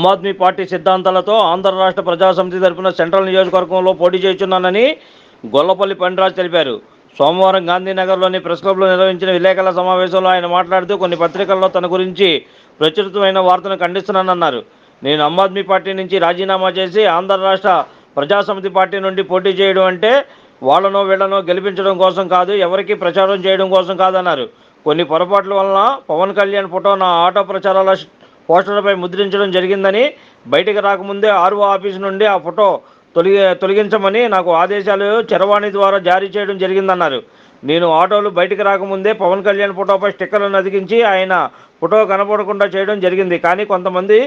ఆమ్ Aadmi party సిద్ధాంతాలతో Andhra రాష్ట్ర ప్రజాసమితి తరఫున central నియోజకవర్గంలో పోటీ చేస్తున్నానని గొల్లపల్లి పండిరాజు తెలిపారు. సోమవారం గాంధీనగర్లోని ప్రెస్ క్లబ్లో నిర్వహించిన విలేకరుల సమావేశంలో ఆయన మాట్లాడుతూ కొన్ని పత్రికల్లో తన గురించి ప్రచురితమైన వార్తను ఖండిస్తున్నానన్నారు. నేను ఆమ్ ఆద్మీ పార్టీ నుంచి రాజీనామా చేసి ఆంధ్ర రాష్ట్ర ప్రజాసమితి పార్టీ నుండి పోటీ చేయడం అంటే వాళ్ళనో వీళ్ళనో గెలిపించడం కోసం కాదు ఎవరికి ప్రచారం చేయడం కోసం కాదన్నారు. కొన్ని పొరపాట్ల వలన పవన్ కళ్యాణ్ ఫోటో నా ఆటో ప్రచారాల పోస్టర్లపై ముద్రించడం జరిగిందని బయటకు రాకముందే ఆర్ఓ ఆఫీస్ నుండి ఆ ఫోటో తొలగి తొలగించమని నాకు ఆదేశాలు చరవాణి ద్వారా జారీ చేయడం జరిగిందన్నారు. నేను ఆటోలు బయటకు రాకముందే పవన్ కళ్యాణ్ ఫోటోపై స్టిక్కర్లను అతికించి ఆయన ఫోటో కనపడకుండా చేయడం జరిగింది. కానీ కొంతమంది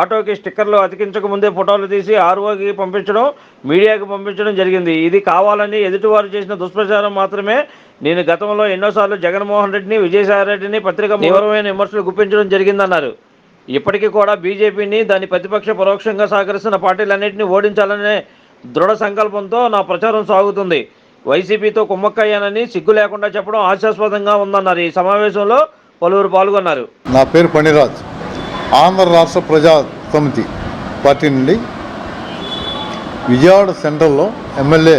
ఆటోకి స్టిక్కర్లు అతికించక ముందే ఫోటోలు తీసి ఆర్ఓకి పంపించడం మీడియాకి పంపించడం జరిగింది. ఇది కావాలని ఎదుటివారు చేసిన దుష్ప్రచారం మాత్రమే. నేను గతంలో ఎన్నోసార్లు జగన్మోహన్ రెడ్డిని విజయసాయి రెడ్డిని పత్రిక తీవ్రమైన విమర్శలు గుప్పించడం జరిగిందన్నారు. ఇప్పటికీ కూడా బీజేపీని దాని ప్రతిపక్ష పరోక్షంగా సహకరిస్తున్న పార్టీలన్నింటినీ ఓడించాలనే దృఢ సంకల్పంతో నా ప్రచారం సాగుతుంది. వైసీపీతో కుమ్మక్కయ్యానని సిగ్గు లేకుండా చెప్పడం హాస్యాస్పదంగా ఉందన్నారు. ఈ సమావేశంలో పలువురు పాల్గొన్నారు. నా పేరు పణిరాజ్ ఆంధ్ర రాష్ట్ర ప్రజా సమితి పార్టీ నుండి విజయవాడ సెంట్రల్లో ఎమ్మెల్యే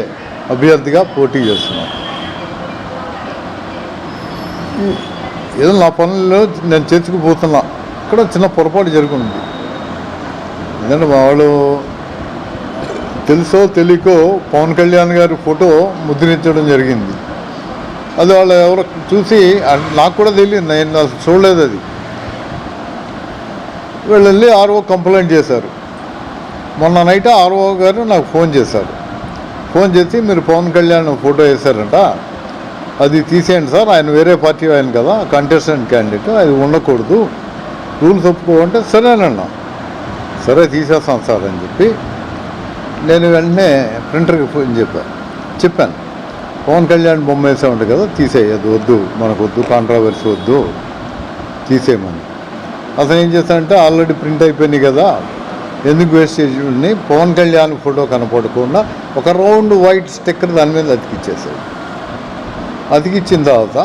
అభ్యర్థిగా పోటీ చేస్తున్నాను. ఏదో నా పనుల్లో నేను చేర్చుకుపోతున్నా. ఇక్కడ చిన్న పొరపాటు జరుగుతుంది ఎందుకంటే వాళ్ళు తెలుసో తెలియకో పవన్ కళ్యాణ్ గారి ఫోటో ముద్రించడం జరిగింది. అది వాళ్ళు ఎవరో చూసి నాకు కూడా తెలియదు నేను అసలు చూడలేదు అది. వీళ్ళు వెళ్ళి ఆర్ఓ కంప్లైంట్ చేశారు. మొన్న నైట్ ఆర్ఓ గారు నాకు ఫోన్ చేశారు. ఫోన్ చేసి మీరు పవన్ కళ్యాణ్ ఫోటో వేశారంట. అది తీసేయండి సార్ ఆయన వేరే పార్టీ ఆయన కదా కంటెస్టెంట్ క్యాండిడేట్ అది ఉండకూడదు. రూల్స్ ఒప్పుకోమంటే సరేనన్నా సరే తీసేస్తాను సార్ అని చెప్పి నేను వెంటనే ప్రింటర్కి ఫోన్ చెప్పాను చెప్పాను. పవన్ కళ్యాణ్ బొమ్మ వేసే ఉంటుంది కదా తీసేయద్దు వద్దు మనకు వద్దు కాంట్రవర్సీ వద్దు తీసేయమని. అసలు ఏం చేస్తానంటే ఆల్రెడీ ప్రింట్ అయిపోయినాయి కదా ఎందుకు వేస్ట్ చేసి పవన్ కళ్యాణ్ ఫోటో కనపడకుండా ఒక రౌండ్ వైట్ స్టిక్కర్ దాని మీద అతికిచ్చేసాడు అతికిచ్చిన తర్వాత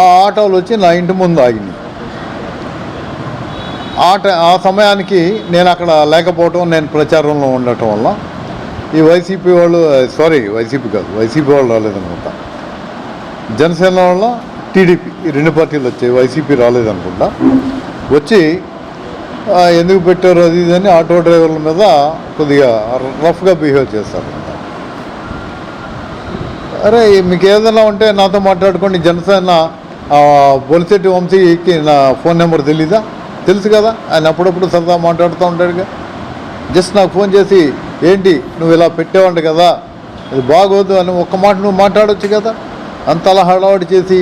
ఆ ఆటోలు వచ్చి నా ఇంటి ముందు ఆగినాయి. ఆ ఆ సమయానికి నేను అక్కడ లేకపోవటం నేను ప్రచారంలో ఉండటం వల్ల ఈ వైసీపీ వాళ్ళు సారీ వైసీపీ కాదు వైసీపీ వాళ్ళు రాలేదనుకుంటా. జనసేన వల్ల టీడీపీ ఈ రెండు పార్టీలు వచ్చాయి వైసీపీ రాలేదనుకుంటా. వచ్చి ఎందుకు పెట్టారు అది ఇది అని ఆటో డ్రైవర్ల మీద కొద్దిగా రఫ్గా బిహేవ్ చేస్తారు అరే మీకు ఏదైనా ఉంటే నాతో మాట్లాడుకోండి జనసేన ఆ, బొలిశెట్టి వంశీకి నా ఫోన్ నెంబర్ తెలీదా? తెలుసు కదా. ఆయన అప్పుడప్పుడు సరదా మాట్లాడుతూ ఉంటాడుగా. జస్ట్ నాకు ఫోన్ చేసి ఏంటి నువ్వు ఇలా పెట్టేవాడి కదా. అది బాగోదు అని ఒక్క మాట నువ్వు మాట్లాడవచ్చు కదా. అంతలా హడావడి చేసి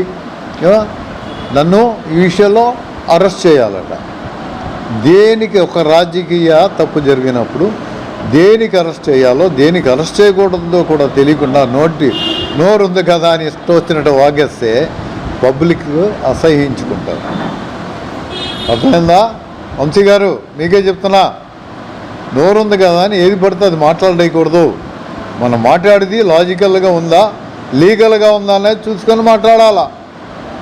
నన్ను ఈ విషయంలో అరెస్ట్ చేయాలట. దేనికి ఒక రాజకీయ తప్పు జరిగినప్పుడు దేనికి అరెస్ట్ చేయాలో దేనికి అరెస్ట్ చేయకూడదో కూడా తెలియకుండా నోటి నోరు ఉంది కదా అని ఇష్టం వచ్చినట్టు వాగేస్తే పబ్లిక్ అసహించుకుంటారు అర్థమైందా? వంశీ గారు మీకే చెప్తున్నా. నోరు ఉంది కదా అని ఏది పడితే అది మాట్లాడేయకూడదు. మనం మాట్లాడేది లాజికల్గా ఉందా? లీగల్గా ఉందా అనేది చూసుకొని మాట్లాడాలా?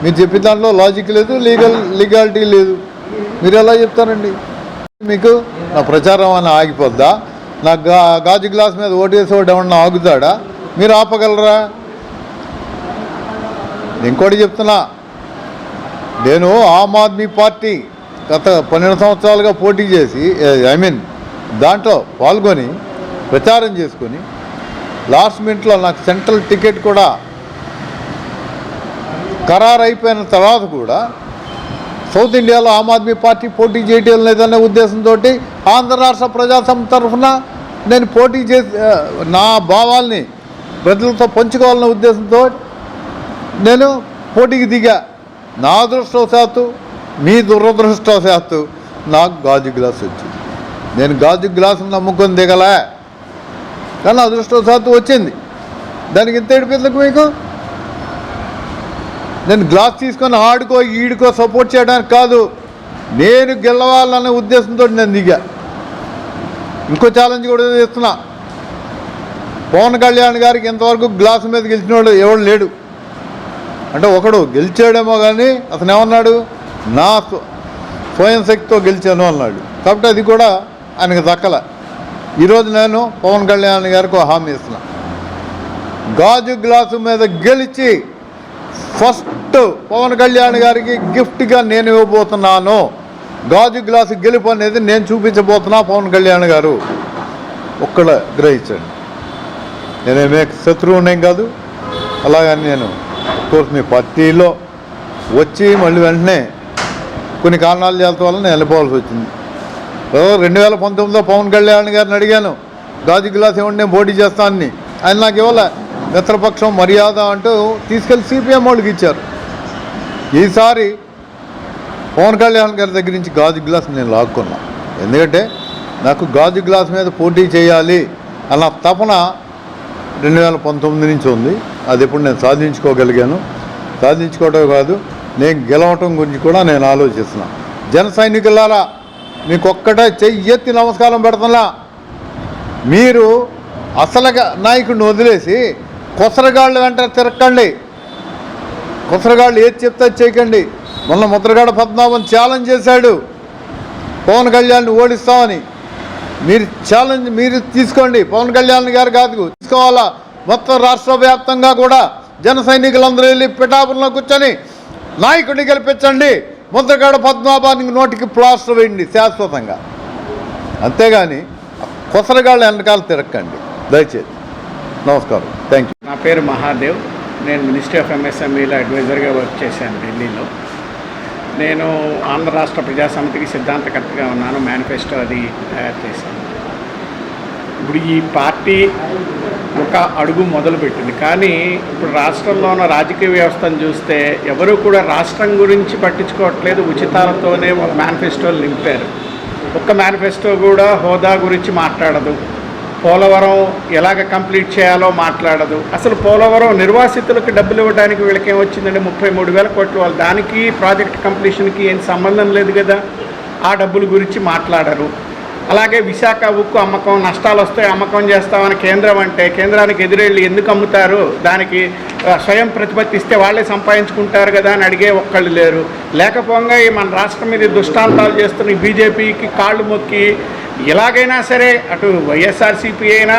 మీరు చెప్పిన దాంట్లో లాజిక్ లేదు లీగల్ లీగాలిటీ లేదు. మీరు ఎలా చెప్తారండి? మీకు నా ప్రచారం అని ఆగిపోద్దా? నా గా గాజు గ్లాస్ మీద ఓటేసేవాడు ఏమన్నా ఆగుతాడా? మీరు ఆపగలరా? ఇంకోటి చెప్తున్నా. నేను ఆమ్ ఆద్మీ పార్టీ. గత పన్నెండు సంవత్సరాలుగా పోటీ చేసి ఐ మీన్ దాంట్లో పాల్గొని ప్రచారం చేసుకొని లాస్ట్ మినిట్లో నాకు సెంట్రల్ టికెట్ కూడా ఖరారు అయిపోయిన తర్వాత కూడా సౌత్ ఇండియాలో ఆమ్ ఆద్మీ పార్టీ పోటీ చేయటం లేదనే ఉద్దేశంతో ఆంధ్ర రాష్ట్ర ప్రజాసమితి తరఫున నేను పోటీ చేసి నా భావాల్ని ప్రజలతో పంచుకోవాలనే ఉద్దేశంతో నేను పోటీకి దిగా. నా అదృష్టవశాత్తు మీ దురదృష్టవశాత్తు నాకు గాజు గ్లాస్ వచ్చింది. నేను గాజు గ్లాసు నమ్ముకొని దిగలే. కానీ అదృష్టవశాత్తు వచ్చింది. దానికి ఇంత ఏడిపించకు మీకు? నేను గ్లాస్ తీసుకొని ఆడుకో ఈడుకో సపోర్ట్ చేయడానికి కాదు. నేను గెలవాలనే ఉద్దేశంతో నేను దిగా. ఇంకో ఛాలెంజ్ కూడా ఇస్తున్నా పవన్ కళ్యాణ్ గారికి ఇంతవరకు గ్లాస్ మీద గెలిచినోడు ఎవడు లేడు. అంటే ఒకడు గెలిచాడేమో కానీ అతను ఏమన్నాడు? నా స్వ- స్వయం శక్తితో గెలిచాను అన్నాడు. కాబట్టి అది కూడా ఆయనకు దక్కల. ఈరోజు నేను పవన్ కళ్యాణ్ గారికి హామీ ఇస్తున్నా. గాజు గ్లాసు మీద గెలిచి ఫస్ట్ పవన్ కళ్యాణ్ గారికి గిఫ్ట్గా నేను ఇవ్వబోతున్నాను. గాజు గ్లాసు గెలుపు అనేది నేను చూపించబోతున్నా పవన్ కళ్యాణ్ గారు. ఒక్కడ గ్రహించండి. నేనేమే శత్రువునేం కాదు. అలాగని నేను కోర్స్ మీ పార్టీలో వచ్చి మళ్ళీ వెంటనే కొన్ని కారణాలు చేత వల్ల నేను వెళ్ళిపోవాల్సి వచ్చింది. రెండు వేల పంతొమ్మిదిలో పవన్ కళ్యాణ్ గారిని అడిగాను గాజు గ్లాస్ ఇవ్వండి నేను పోటీ చేస్తానని ఆయన నాకు ఇవ్వలే. మిత్రపక్షం మర్యాద అంటూ తీసుకెళ్ళి సిపిఎం వాళ్ళకి ఇచ్చారు. ఈసారి పవన్ కళ్యాణ్ గారి దగ్గర నుంచి గాజు గ్లాస్ నేను లాక్కున్నా. ఎందుకంటే నాకు గాజు గ్లాస్ మీద పోటీ చేయాలి అన్న తపన రెండు వేల పంతొమ్మిది నుంచి ఉంది. అది ఇప్పుడు నేను సాధించుకోగలిగాను. సాధించుకోవటం కాదు నేను గెలవటం గురించి కూడా నేను ఆలోచిస్తున్నా. జన సైనికులారా మీకు ఒక్కటే చెయ్యి ఎత్తి నమస్కారం పెడుతున్నా. మీరు అసలుగా నాయకుడిని వదిలేసి కొసరగాళ్ళు వెంట తిరక్కండి. కొసరగాళ్ళు ఏది చెప్తే చేయకండి. మొన్న ముద్రగాడ పద్మనాభం ఛాలెంజ్ చేశాడు. పవన్ కళ్యాణ్ని ఓడిస్తామని. మీరు ఛాలెంజ్ మీరు తీసుకోండి. పవన్ కళ్యాణ్ గారు కాదు తీసుకోవాలా? మొత్తం రాష్ట్ర వ్యాప్తంగా కూడా జన సైనికులందరూ వెళ్ళి పిఠాపురంలో కూర్చొని నాయకుడిని గెలిపించండి. ముద్రగడ పద్మాభానికి నోటికి ప్లాస్టర్ వేయండి శాశ్వతంగా. అంతేగాని కొసరగాళ్ళ వెనకాల తిరక్కండి. దయచేసి. నమస్కారం. థ్యాంక్ యూ నా పేరు మహాదేవ్. నేను మినిస్ట్రీ ఆఫ్ ఎంఎస్ఎంఈలో అడ్వైజర్గా వర్క్ చేశాను ఢిల్లీలో. నేను ఆంధ్ర రాష్ట్ర ప్రజాసమితికి సిద్ధాంతకర్తగా ఉన్నాను. మేనిఫెస్టో అది తయారు చేశాను. ఇప్పుడు ఈ పార్టీ ఒక అడుగు మొదలుపెట్టింది. కానీ ఇప్పుడు రాష్ట్రంలో ఉన్న రాజకీయ వ్యవస్థను చూస్తే ఎవరు కూడా రాష్ట్రం గురించి పట్టించుకోవట్లేదు. ఉచితాలతోనే వాళ్ళ మేనిఫెస్టోలు నింపారు. ఒక్క మేనిఫెస్టో కూడా హోదా గురించి మాట్లాడదు. పోలవరం ఎలాగ కంప్లీట్ చేయాలో మాట్లాడదు. అసలు పోలవరం నిర్వాసితులకు డబ్బులు ఇవ్వడానికి వీళ్ళకి ఏమొచ్చిందంటే ముప్పై మూడు వేల కోట్లు వాళ్ళు. దానికి ప్రాజెక్ట్ కంప్లీషన్కి ఏం సంబంధం లేదు కదా. ఆ డబ్బుల గురించి మాట్లాడరు. అలాగే విశాఖ ఉక్కు అమ్మకం నష్టాలు వస్తాయి అమ్మకం చేస్తామని కేంద్రం అంటే కేంద్రానికి ఎదురెళ్ళి ఎందుకు అమ్ముతారు? దానికి స్వయం ప్రతిపత్తి ఇస్తే వాళ్ళే సంపాదించుకుంటారు కదా అని అడిగే ఒక్కళ్ళు లేరు. లేకపోగా ఈ మన రాష్ట్రం మీద దుష్టాంతాలు చేస్తున్న బీజేపీకి కాళ్ళు మొక్కి ఎలాగైనా సరే అటు వైఎస్ఆర్సీపీ అయినా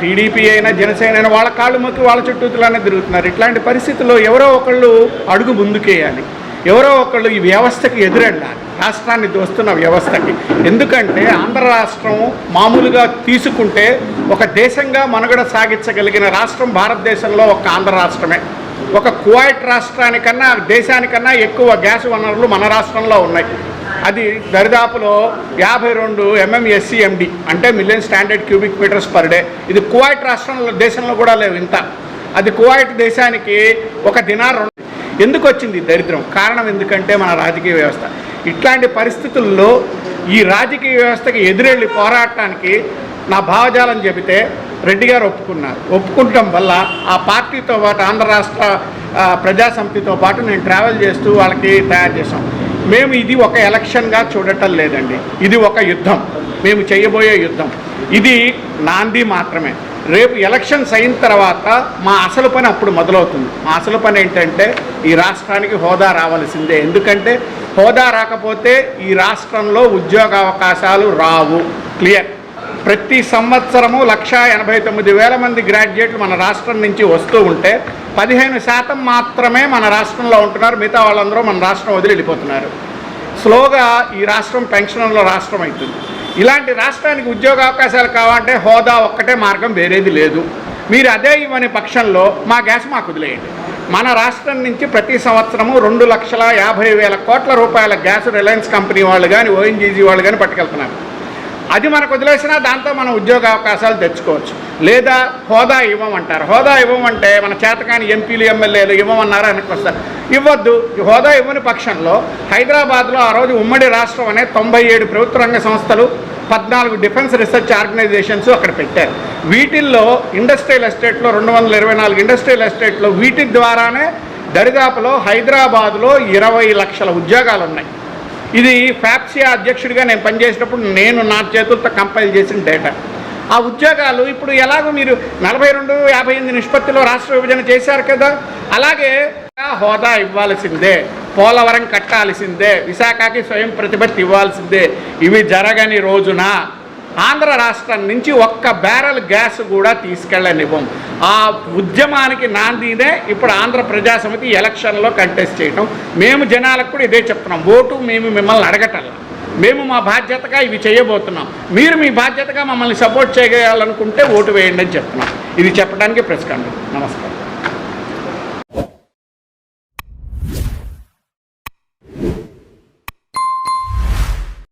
టీడీపీ అయినా జనసేన అయినా వాళ్ళ కాళ్ళు మొక్కి వాళ్ళ చుట్టూతులానే తిరుగుతున్నారు. ఇట్లాంటి పరిస్థితుల్లో ఎవరో ఒకళ్ళు అడుగు ముందుకేయాలి. ఎవరో ఒకళ్ళు ఈ వ్యవస్థకి ఎదురెళ్ళాలి రాష్ట్రాన్ని దోస్తున్న వ్యవస్థకి. ఎందుకంటే ఆంధ్ర రాష్ట్రం మామూలుగా తీసుకుంటే ఒక దేశంగా మనుగడ సాగించగలిగిన రాష్ట్రం భారతదేశంలో ఒక ఆంధ్ర రాష్ట్రమే. ఒక కువైట్ రాష్ట్రానికన్నా దేశానికన్నా ఎక్కువ గ్యాస్ వనరులు మన రాష్ట్రంలో ఉన్నాయి. అది దరిదాపులో యాభై రెండు M M S C M D అంటే million standard cubic metres per day. ఇది కువైట్ రాష్ట్రంలో దేశంలో కూడా లేవు ఇంత. అది కువైట్ దేశానికి ఒక దినార్ ఎందుకు వచ్చింది దరిద్రం? కారణం ఎందుకంటే మన రాజకీయ వ్యవస్థ. ఇట్లాంటి పరిస్థితుల్లో ఈ రాజకీయ వ్యవస్థకి ఎదురెళ్ళి పోరాటానికి నా భావజాలం చెబితే రెడ్డి గారు ఒప్పుకున్నారు. ఒప్పుకుంటం వల్ల ఆ పార్టీతో పాటు ఆంధ్ర రాష్ట్ర ప్రజాసమితితో పాటు నేను ట్రావెల్ చేస్తూ వాళ్ళకి తయారు చేసాం మేము ఇది ఒక ఎలక్షన్గా చూడటం లేదండి. ఇది ఒక యుద్ధం. మేము చేయబోయే యుద్ధం. ఇది నాంది మాత్రమే. రేపు ఎలక్షన్స్ అయిన తర్వాత మా అసలు పని అప్పుడు మొదలవుతుంది. మా అసలు పని ఏంటంటే ఈ రాష్ట్రానికి హోదా రావాల్సిందే. ఎందుకంటే హోదా రాకపోతే ఈ రాష్ట్రంలో ఉద్యోగ అవకాశాలు రావు. క్లియర్? ప్రతి సంవత్సరము లక్ష ఎనభై తొమ్మిది వేల మంది గ్రాడ్యుయేట్లు మన రాష్ట్రం నుంచి వస్తూ ఉంటే పదిహేను శాతం మాత్రమే మన రాష్ట్రంలో ఉంటున్నారు. మిగతా వాళ్ళందరూ మన రాష్ట్రం వదిలి వెళ్ళిపోతున్నారు. స్లోగా ఈ రాష్ట్రం పెన్షన్ల రాష్ట్రం అవుతుంది. ఇలాంటి రాష్ట్రానికి ఉద్యోగ అవకాశాలు కావాలంటే హోదా ఒక్కటే మార్గం వేరేది లేదు. మీరు అదే ఇవ్వని పక్షంలో మా గ్యాస్ మాకు వదిలేయండి. మన రాష్ట్రం నుంచి ప్రతి సంవత్సరము రెండు లక్షల యాభై వేల కోట్ల రూపాయల గ్యాస్ రిలయన్స్ కంపెనీ వాళ్ళు కానీ ఓఎన్జీజీ వాళ్ళు కానీ పట్టుకెళ్తున్నారు. అది మనకు వదిలేసినా దాంతో మనం ఉద్యోగ అవకాశాలు తెచ్చుకోవచ్చు. లేదా హోదా ఇవ్వమంటారు. హోదా ఇవ్వమంటే మన చేతకాని ఎంపీలు ఎమ్మెల్యేలు ఇవ్వమన్నారు అనుకొస్తారు ఇవ్వద్దు. హోదా ఇవ్వని పక్షంలో హైదరాబాద్లో ఆ రోజు ఉమ్మడి రాష్ట్రం అనే తొంభై ఏడు ప్రభుత్వ రంగ సంస్థలు పద్నాలుగు డిఫెన్స్ రీసెర్చ్ ఆర్గనైజేషన్స్ అక్కడ పెట్టారు. వీటిల్లో ఇండస్ట్రియల్ ఎస్టేట్లో రెండు వందల ఇరవై నాలుగు ఇండస్ట్రియల్ ఎస్టేట్లో వీటి ద్వారానే దరిదాపులో హైదరాబాద్లో ఇరవై లక్షల ఉద్యోగాలు ఉన్నాయి ఇది ఫ్యాప్సియా అధ్యక్షుడిగా నేను పనిచేసినప్పుడు నేను నా చేతులతో కంపైల్ చేసిన డేటా ఆ ఉద్యోగాలు ఇప్పుడు ఎలాగో మీరు నలభై రెండు యాభై ఎనిమిది నిష్పత్తిలో రాష్ట్ర విభజన చేశారు కదా? అలాగే హోదా ఇవ్వాల్సిందే. పోలవరం కట్టాల్సిందే. విశాఖకి స్వయం ప్రతిపత్తి ఇవ్వాల్సిందే. ఇవి జరగని రోజున? ఆంధ్ర రాష్ట్రం నుంచి ఒక్క బ్యారెల్ గ్యాస్ కూడా తీసుకెళ్ళనివ్వం ఆ ఉద్యమానికి నాందినే ఇప్పుడు ఆంధ్ర ప్రజాసమితి ఎలక్షన్లో కంటెస్ట్ చేయటం. మేము జనాలకు కూడా ఇదే చెప్తున్నాం. ఓటు మేము మిమ్మల్ని అడగటల్లా మేము మా బాధ్యతగా ఇవి చేయబోతున్నాం. మీరు మీ బాధ్యతగా మమ్మల్ని సపోర్ట్ చేయాలనుకుంటే ఓటు వేయండి అని చెప్తున్నాం. ఇది చెప్పడానికి ప్రెస్ కాన్ఫరెన్స్ నమస్కారం.